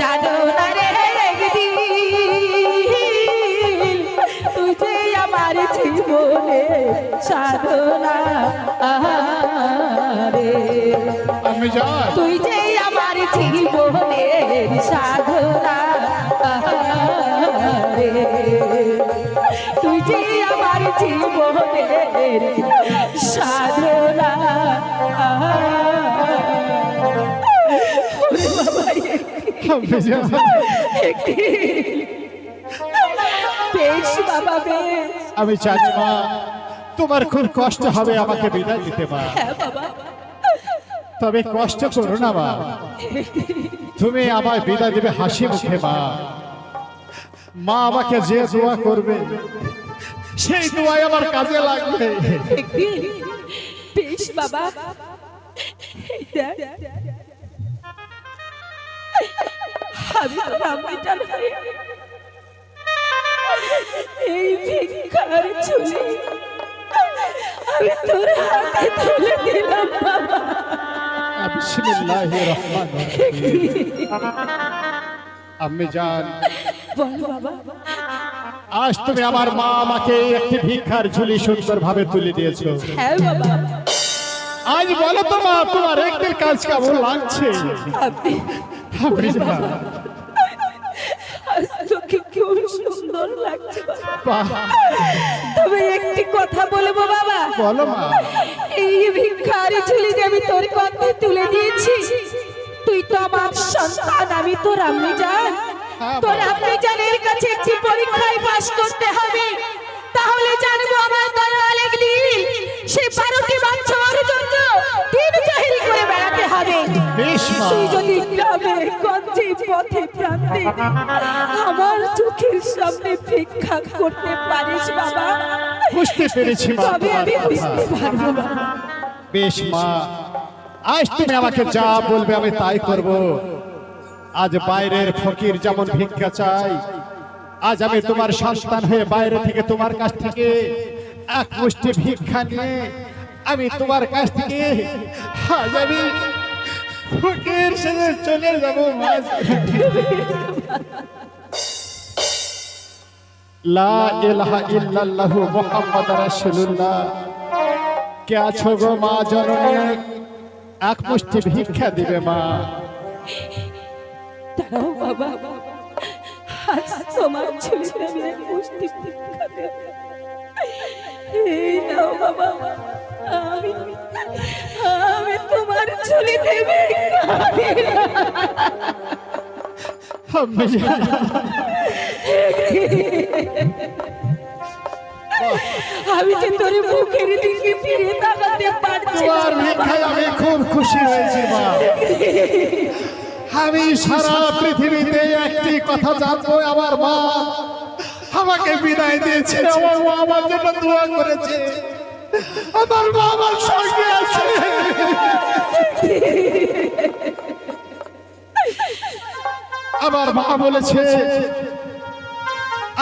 জানো রে তুই যে আমার জীবনে সাধনা জীবনের সাধনা তুই যে আমার জীবনের সাধনা। আমি আমি চাই মা তোমার খুব কষ্ট হবে আমাকে বিদায় দিতে মা। হ্যাঁ তবে কষ্ট করো না মা। তুমি আমায় বিদায় দিবে হাসি মুখে মা। মা আমাকে যে দোয়া করবে সেই দোয়াই আমার কাজে লাগবে বেশ বাবা আমি তো রামটা নই। এই ভিক্ষার ছুলি আমি তোর হাতে তুলে দিলাম বাবা বিসমিল্লাহির রহমানির রহিম। আম্মি জান বল বাবা আজ তুমি আমার মা আমাকে একটি ভিক্ষার ঝুলি সুন্দর ভাবে তুলে দিয়েছ। হ্যাঁ বাবা। আজ বলো তো মা তোমার একদিন কাজ কেমন লাগছে? সুন্দর লাগছে তবে একটি কথা বলব বাবা। বলো মা। এই ভিক্ষারি ঝুলি যে আমি তোর কাঁধে তুলে দিয়েছি তুই তো আমার সন্তান আমি তোর জান। হ্যাঁ, তোর বাবা। জানের কাছে একটি পরীক্ষায় পাশ করতে হবে। তাহলে জানব আমার দয়াল বারোটি বাচ্চার জন্য দিন করে বেড়াতে হবে। যদি গ্রামে গঞ্জে পথে প্রান্তে আমার চোখের সামনে ভিক্ষা করতে পারিস বাবা বুঝতে পেরেছি তবে আমি বুঝতে পারব বাবা বেশ মা। আজ তুমি আমাকে যা বলবে আমি তাই করব। আজ বাইরের ফকির যেমন ভিক্ষা চাই আজ আমি তোমার সন্তান হয়ে বাইরে থেকে তোমার কাছ থেকে এক মুষ্টি ভিক্ষা নিয়ে আমি তোমার কাছ থেকে ফকির চলে যাব লা ইল্লাল্লাহু কে আছো গো মা এক ভিক্ষা দিবে মা। দাঁড়াও বাবা। আজ তোমার আমি এক মুষ্টি দেব এই নাও বাবা। আমি আমি তোমার দেবে। আমি যে তোর মুখের দিকে ফিরে তাকাতে পারছি তোমার আমি খুব খুশি হয়েছি মা। আমি সারা পৃথিবীতে একটি কথা জানব আমার মা আমাকে বিদায় দিয়েছে। আমার মা আমার জন্য দোয়া করেছে। আমার মা আমার সঙ্গে আছে। আমার মা বলেছে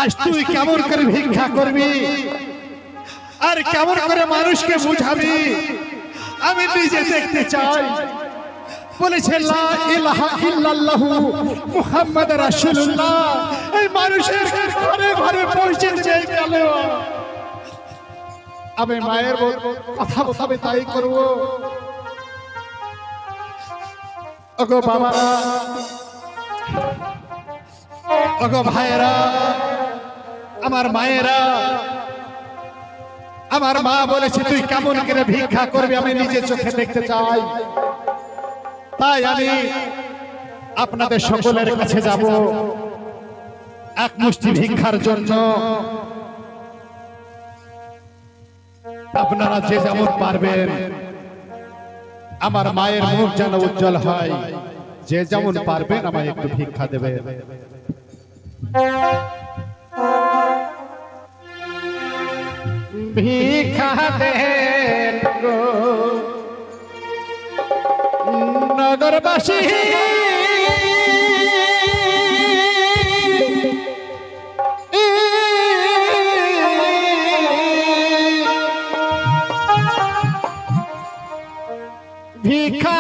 আজ তুই কেমন করে ভিক্ষা করবি? আর কেমন করে মানুষকে বুঝাবি? আমি নিজে দেখতে চাই। বলেছে আমি মায়ের কথা বলতে তাই করব। ওগো ভাইয়েরা, আমার মায়েরা, আমার মা বলেছে, তুই কেমন করে ভিক্ষা করবি? আমি নিজে চোখে দেখতে চাই। তাই আমি আপনাদের সকলের কাছে যাব। এক মুষ্টি ভিক্ষার জন্য। আপনারা যে যেমন পারবেন আমার মায়ের মুখ যেন উজ্জ্বল হয়। যে যেমন পারবেন আমায় একটু ভিক্ষা দেবেন। ভিক্ষা দেন গো। নগরবাসী ভিক্ষা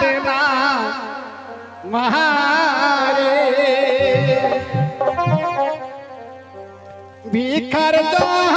দেনা মারে ভিখার দোহার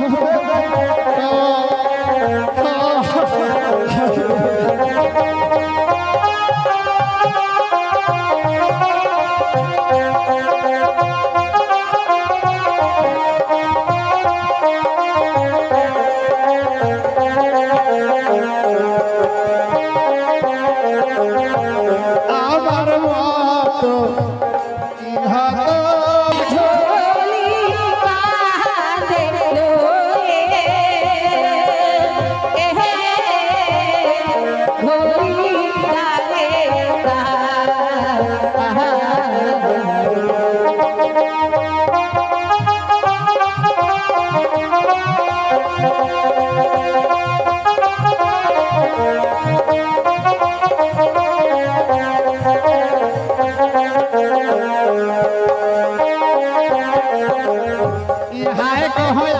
감사합니다. হয়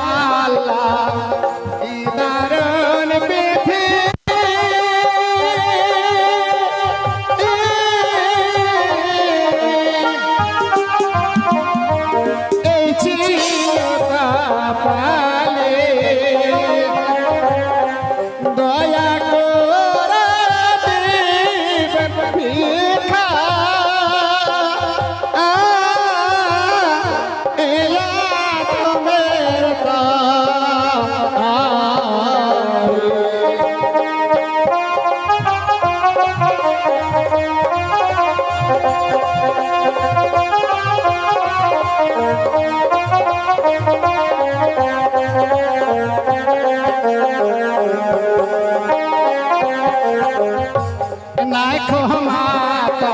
নাই মাতা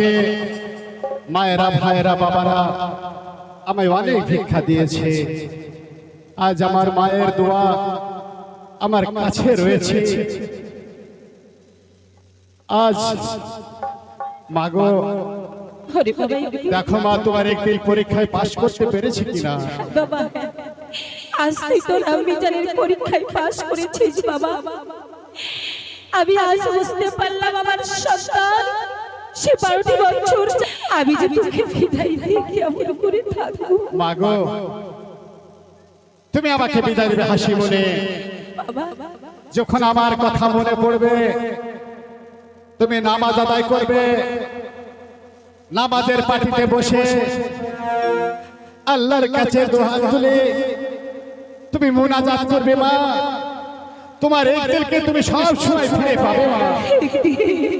আমাকে, মায়েরা, ভাইয়েরা, বাবারা আমায় অনেক ভিক্ষা দিয়েছে। আজ আমার মায়ের দোয়া আমার কাছে রয়েছে। আজ, মাগো, দেখো মা, তোমার একদিন পরীক্ষায় পাশ করতে পেরেছি কিনা? আমি আজ বুঝতে পারলাম আমার সন্তান সে বারোটি বছর আমি যে তোকে বিদায় দিয়ে কেমন করে থাকব। মাগো তুমি আমাকে বিদায় দেবে হাসি মনে। যখন আমার কথা মনে পড়বে তুমি নামাজ আদায় করবে নামাজের পাটিতে বসে আল্লাহর কাছে দোহাত তুলে তুমি মোনাজাত করবে মা। তোমার এই দিলকে তুমি সব সময় ফিরে পাবে মা।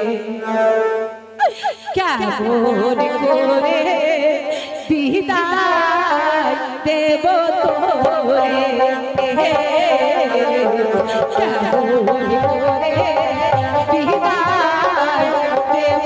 কেমন করে বিদায় দেব তোরে কেমন করে বিদায় দেব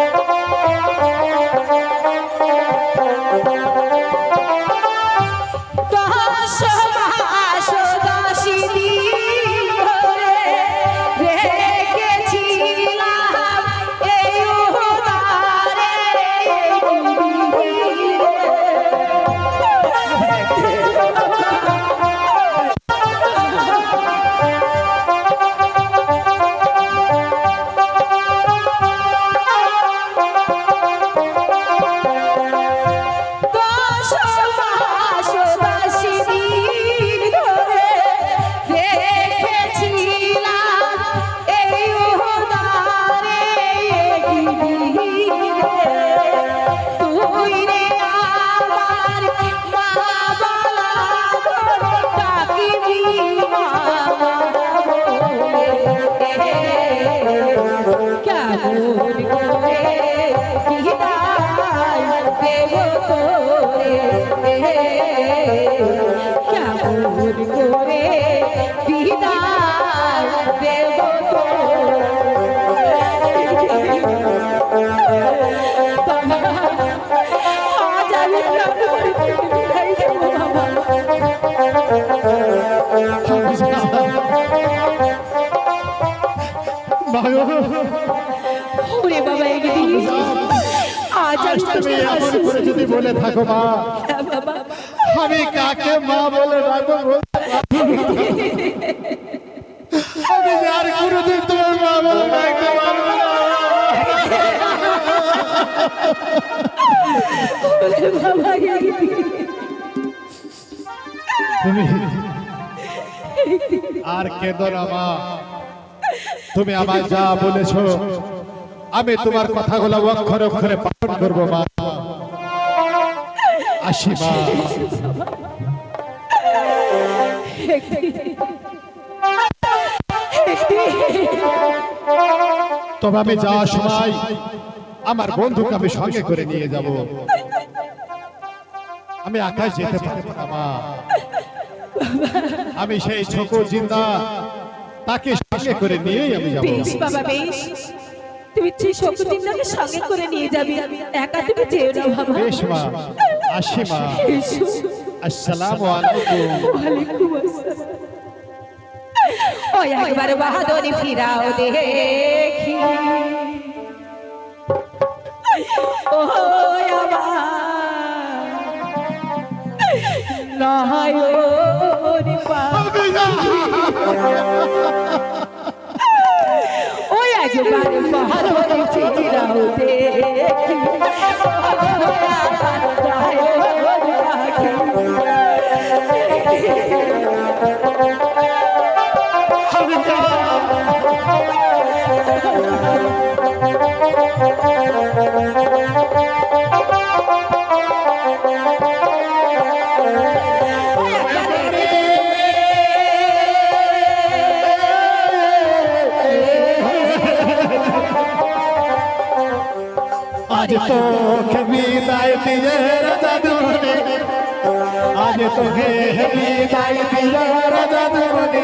ওরে বাবা একদিন আজ যদি বলে থাকো মা। হ্যাঁ আমি কাকে মা বলে ডাকবো আর কেঁদো না, মা। তুমি আমায় যা বলেছ, আমি তোমার কথাগুলো অক্ষরে অক্ষরে পালন করব, মা। আসি, মা। তবে আমি যাওয়ার সময় আমার বন্ধুকে আমি সঙ্গে করে নিয়ে যাব। আমি আকাশ যেতে পারব না মা আমি সেই ছোট জিন্দা তাকে সঙ্গে করে নিয়ে আমি যাব। বেশ বাবা বেশ। তুমি সেই ঠিক শকুতিন্দাকে সঙ্গে করে নিয়ে যাবি। একা তুমি যেও না বাবা। বেশ মা। আসি মা। আসসালামু আলাইকুম ওয়ালাইকুম আসসালাম। ওই একবার বাহাদুরি ফিরাও দেখি। ও আমার নয়ন পাখি। ওই একবার বাহাদুরি ফিরাও দেখি ও আমার নয়ন তো বিদায় দিয়ে রাজা দুনে আজ তো বিদায় দিয়ে রাজা দুনে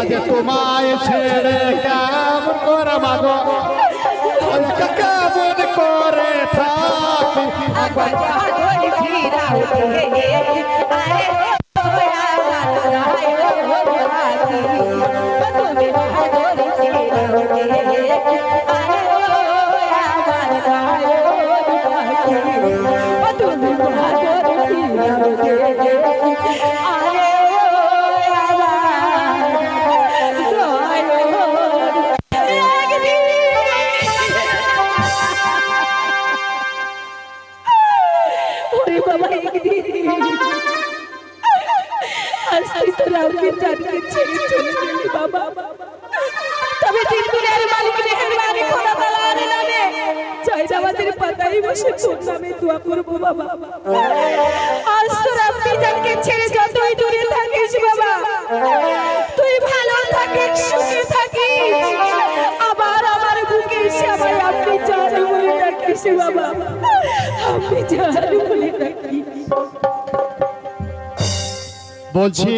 আজ তোমায় ছেড়ে কাম করে মাগো আজ কেমন করে থাকি একবার বাবা একদিন আজ তুই থাকিস বাবা তুই ভালো থাকিস আবার আমার বুকে আমার আপনি জানি বলে বাবা। আমি জানি বলে বলছি